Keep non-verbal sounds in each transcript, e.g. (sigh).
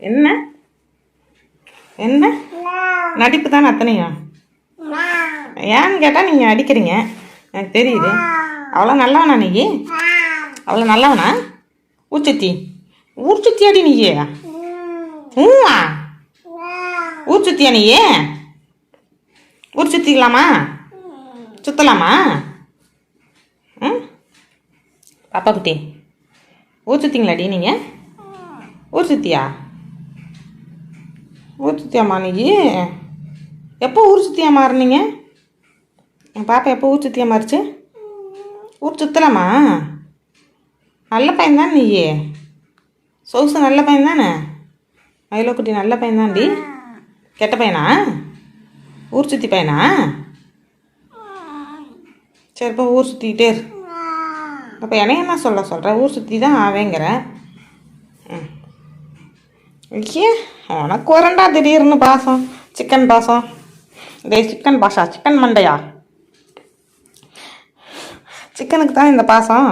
என்ன? என்ன? நடிப்பு தானே அத்தனையும்? ஏன்னு கேட்டால் நீங்கள் அடிக்கிறீங்க. எனக்கு தெரியுது. அவ்வளோ நல்லவனா நீ அவ்வளோ நல்லவனா? ஊர்ச்சுத்தி ஊர் சுத்தி அடி நீயே? ஊமா ஊர் சுத்தியா நீயே? ஊர் சுற்றிக்கலாமா சுத்தலாமா? ம்? பாப்பா குட்டி. ஊர் சுத்திங்களாடி நீங்கள் ஊர் சுத்தியா ஊர் சுற்றியாம்மா நீ எப்போ ஊர் சுற்றியா மாறினீங்க? என் பாப்பா எப்போ ஊர் சுற்றியா மாறிச்சு? ஊர் சுத்தலாமா நல்ல பையன் தான் நீ. சொகுசு நல்ல பையன் தானே நல்ல பையன் தான்டி கெட்ட பையனா? ஊர் சுற்றி பையனா? சரிப்பா ஊர் சுற்றிக்கிட்டே இரு. அப்போ என்னைய என்ன சொல்ல சொல்கிற ஊர் சுற்றி தான் ஆவேங்கிறேன் ஐயே உனக்கு வரண்டா திடீர்னு பாசம் சிக்கன் பாசம் இதே சிக்கன் பாஷா சிக்கன் மண்டையா சிக்கனுக்கு தான் இந்த பாசம்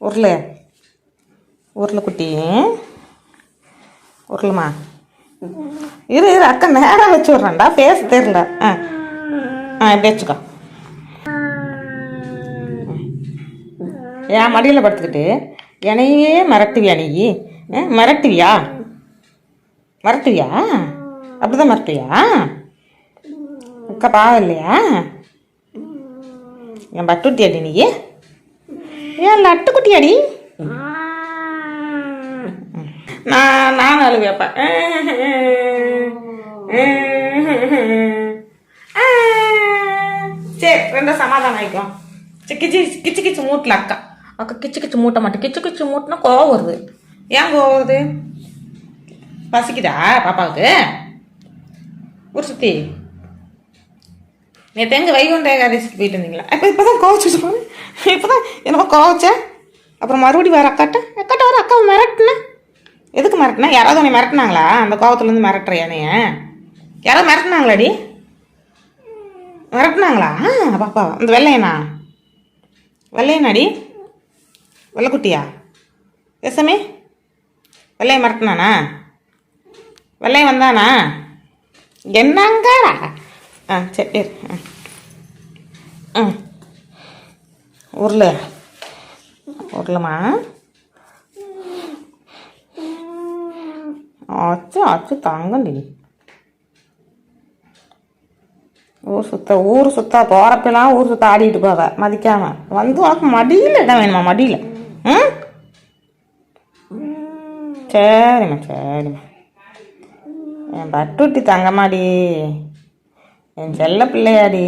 உருளை உருளை குட்டி உருளுமா இரு இரு அக்கா நேராக வச்சு விட்றேன்டா பேச தெரியல ஆ ஆ இப்படி வச்சுக்கோ என் மடியில் படுத்துக்கிட்டு என்னையே மிரட்டுவியா நீ மிரட்டுவியா மறட்டுவியா அப்படிதான் மறட்டுவியா அக்கா பாவம் இல்லையா என் பட்டுட்டியாடி நீ ஏன் லட்டுக்குட்டியாடி குட்டி நான் நான் அழுவேப்பா சரி ரெண்டும் சமாதானம் ஆகிக்கலாம் கிச்சு கிச்சு கிச்சு மூட்டல அக்கா அக்கா கிச்சு கிச்சு மூட்ட மாட்டேன் கிச்சு கிச்சு மூட்டினா கோவம் வருது ஏன் கோவம் வருது பசிக்குதா பாப்பாவுக்கு? ஒரு சுத்தி? நேற்று எங்கே வைகுண்ட ஏகாதசிக்கு போயிட்டு இருந்தீங்களா இப்போ இப்போ தான் கோவச்சு இப்போ தான் என்னமோ கோவச்ச அப்புறம் மறுபடியும் வர அக்காட்ட அக்காட்ட வர அக்காவை மிரட்டினேன் எதுக்கு மிரட்டினா? யாராவது உன்னை மிரட்டினாங்களா? அந்த கோவத்துலேருந்து மிரட்டுற என்னைய? யாராவது மிரட்டினாங்களாடி? மிரட்டினாங்களா? ஆ பாப்பா அந்த வெள்ளையனா? வெள்ளையனாடி? வெள்ளைக்குட்டியா? எஸ்எம்ஏ வெள்ளையை மிரட்டினானா? வெள்ளையன் வந்தானா? என்னங்கடா ஆ சரி. ஆ. உருளு. உருளுமா ஆச்சு ஆச்சு தாங்கண்டி ஊர் சுத்த ஊர் சுத்தா போகிறப்பெல்லாம் ஊர் சுத்த ஆடிட்டு போவ. மதிக்காம. வந்து உனக்கு மடியில் இடம் வேணுமா மடியில்? ம்? சரிம்மா சரிம்மா. என் பட்டுட்டி தங்கம்மாடி. என் செல்ல பிள்ளையாடி.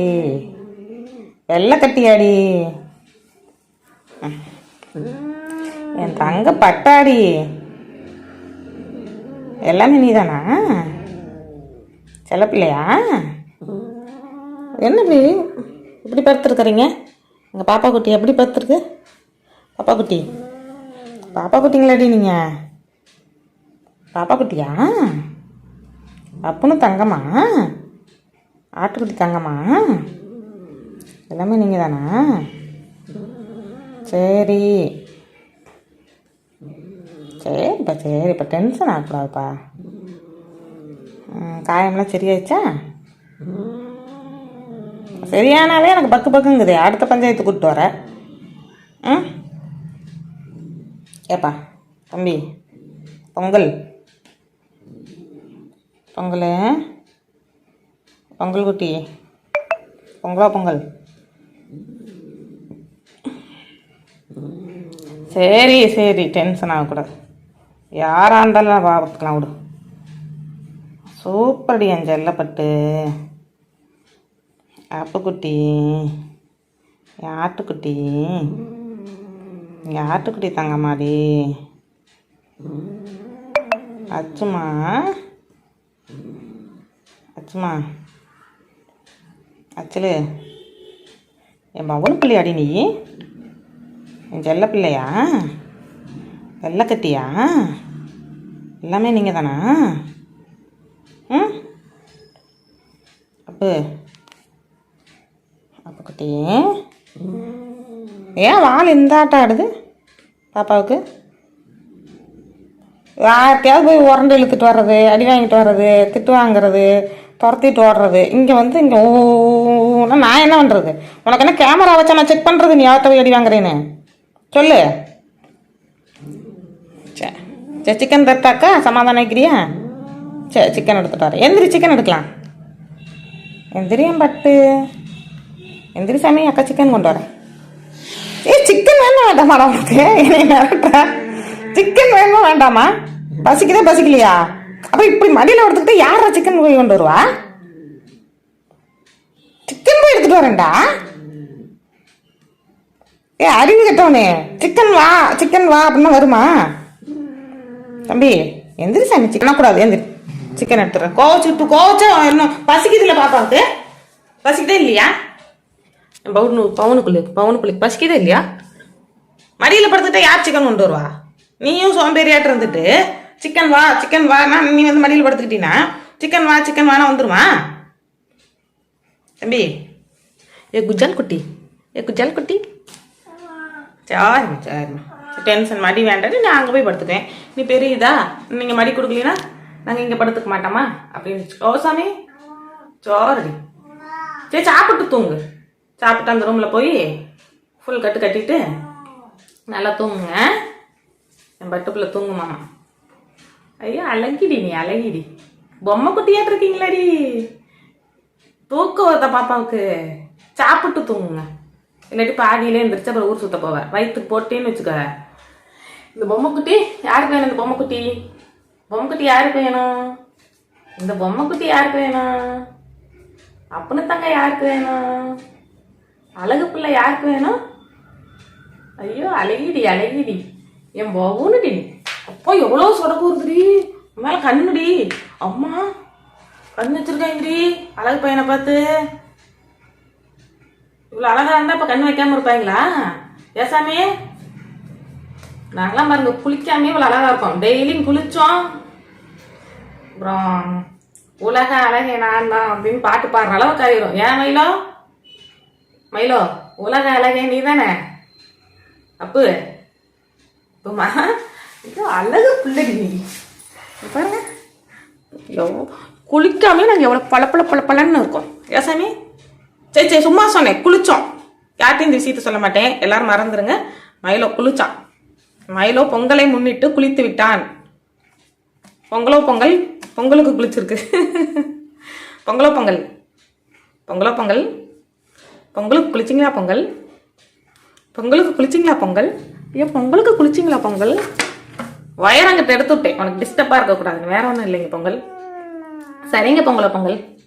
வெள்ளை கட்டியாடி. என் தங்க பட்டாடி. எல்லாமே நீதானா? செல்ல பிள்ளையா? என்ன இப்படி இப்படி படுத்துருக்குறீங்க? எங்கள் பாப்பா குட்டி எப்படி படுத்துருக்கு? பாப்பா குட்டி. பாப்பா குட்டிங்களாடி நீங்கள் பாப்பா குட்டியா? அப்பனு தங்கம்மா? ஆட்டுக்குட்டி தங்கம்மா? எல்லாமே நீங்கள் தானா சரி. சரிப்பா சரிப்பா. டென்ஷன் ஆகக்கூடாதுப்பா. ம், காயம்லாம் சரியாயிடுச்சா? சரியானாலே எனக்கு பக்கு பக்குங்குது. அடுத்த பஞ்சாயத்து கூப்பிட்டு வர. ஏப்பா தம்பி பொங்கல். பொங்கல்? பொங்கல் குட்டி. பொங்கலா பொங்கல்? சரி சரி டென்ஷன் ஆகக்கூடாது. யாராக இருந்தாலும் பார்த்துக்கலாம் விடு. சூப்பர்டி என் செல்லப்பட்டு. அப்புக்குட்டி என் ஆட்டுக்குட்டி என் ஆட்டுக்குட்டி தங்கம்மாடி. அச்சுமா. அச்சுமா. அச்சலு என் பவனு பிள்ளையாடி நீ? என் செல்ல பிள்ளையா? வெள்ளக்கட்டியா எல்லாமே நீங்கள் தானா ம்? அப்பு அப்போ குட்டி ஏன் வால் இந்த ஆட்டம் ஆடுது பாப்பாவுக்கு? யார்கிட்டயாவது போய் உரண்டு இழுத்துட்டு வர்றது அடி வாங்கிட்டு வர்றது திட்டு வாங்குறது துரத்திட்டு ஓடுறது. இங்கே வந்து இங்கே ஊன்னா நான் என்ன பண்ணுறது உனக்கு என்ன கேமரா வச்சா நான் செக் பண்ணுறது நீ யார்கிட்ட போய் அடி வாங்குறேன்னு? சொல்லு. சே சிக்கன் தட்டாக்கா சமாதானம் வைக்கிறியா சரி சிக்கன் எடுத்துட்டு வரேன் எந்திரி சிக்கன் எடுக்கலாம். எந்திரியும் பட்டு. எந்திரி சாமி அக்கா சிக்கன் கொண்டு வரேன். ஏ சிக்கன் வேணும் வேண்டாமாடா உனக்கு? என்னை மிரட்டுற. சிக்கன் வேணும் வேண்டாமா? பசிக்குதா? பசிக்கலையா? அப்ப இப்படி மடியில் எடுத்துக்கிட்டு யாரா சிக்கன் போய் கொண்டு வருவா? சிக்கன் போய் எடுத்துட்டு வரேன்டா. ஏ அறிவு கட்டவனே. சிக்கன் வா சிக்கன் வா அப்படின்னா வருமா? தம்பி எந்திரி சாமி சிக்கன் கூடாது எந்திரி. சிக்கன் எடுத்துறேன் கோவச்சுட்டு கோவச்சா இன்னும் பசிக்குதுல பாப்பாவுக்கு? பசிக்குதே இல்லையா? பவுனு பவுனுக்குள்ளே பவுனுக்குள்ளே பசிக்குதே இல்லையா? மடியில் படுத்துட்டா யார் சிக்கன் கொண்டு வருவா? நீயும் சோம்பேறியாட்டு இருந்துட்டு சிக்கன் வா சிக்கன் வா. நான் நீ வந்து மடியில் படுத்துக்கிட்டீங்கன்னா சிக்கன் வா சிக்கன் வானா வந்துருமா? தம்பி. ஏ குஜால் குட்டி. ஏ குஜால் குட்டி. சரிம்மா சரிம்மா டென்ஷன் மடி வேண்டாம். நான் அங்கே போய் படுத்துக்குவேன். நீ பெரியதா? நீங்கள் மடி கொடுக்கலனா? நாங்கள் இங்கே படுத்துக்க மாட்டோமா? அப்படின்னு ஓ சாமி. சோரடி சரி சாப்பிட்டு தூங்கு. சாப்பிட்டு அந்த ரூமில் போய் ஃபுல் கட்டு கட்டிட்டு நல்லா தூங்குங்க. என் பட்டுக்குள்ளே தூங்கு மாமா. ஐயோ அழகிடி நீ அழகிடி. பொம்மை குட்டியாட்டு இருக்கீங்களாடி தூக்கம் வருதா பாப்பாவுக்கு சாப்பிட்டு தூங்குங்க. இல்லாட்டி பாதியிலே எந்திரிச்சு அப்புறம் ஊர் சுத்த போவேன். வயிற்றுக்கு போட்டேன்னு வச்சுக்க இந்த பொம்மைக்குட்டி யாருக்கு வேணும் இந்த பொம்மைக்குட்டி பொம்மைக்குட்டி யாருக்கு வேணும்? இந்த பொம்மைக்குட்டி யாருக்கு வேணும்? அப்படின்னு தங்க யாருக்கு வேணும்? அழகு பிள்ளை யாருக்கு வேணும்? ஐயோ அழகிடி அழகிடி. என் பவுனுடி அப்போ எவ்வளோ சொடக்கு வருதுடி உன் மேல கண்ணுடி. அம்மா கண்ணு வச்சிருக்காங்கடி அழகு பையனை பார்த்து. இவ்வளோ அழகா இருந்தா இப்போ கண் வைக்காம இருப்பாங்களா? ஏசாமி நாங்களாம் பாருங்க குளிக்காமே இவ்வளோ அழகா இருக்கோம். டெய்லியும் குளிச்சோம். அப்புறம் உலக அழகே நான் தான் அப்படின்னு பாட்டு பாடுற அளவுக்கு ஆயிரும் ஏன் மயிலோ? மயிலோ உலக அழகே நீ தானே அப்பு அப்புமா இது அழகு பிள்ளைடி நீ. பாருங்க. எவ்வளோ குளிக்காமே நாங்கள் எவ்வளோ பளபள பழப்பழன்னு இருக்கோம். ஏசாமி சரி சரி சும்மா சொன்னேன் குளித்தோம் யார்ட்டையும் இந்த விஷயத்த சொல்ல மாட்டேன். எல்லாரும் மறந்துருங்க. மயிலோ குளிச்சான். மயிலோ பொங்கலை முன்னிட்டு குளித்து விட்டான். பொங்கலோ பொங்கல் பொங்கலுக்கு குளிச்சிருக்கு. (laughs) பொங்கலோ பொங்கல். பொங்கலோ பொங்கல். பொங்கலுக்கு குளிச்சிங்களா பொங்கல்? பொங்கலுக்கு குளிச்சிங்களா பொங்கல்? ஐயோ பொங்கலுக்கு குளிச்சிங்களா பொங்கல்? வயரங்கிட்ட எடுத்து விட்டேன். உனக்கு டிஸ்டர்பாக இருக்கக்கூடாது வேற ஒன்றும் இல்லைங்க பொங்கல். சரிங்க பொங்கலோ பொங்கல்?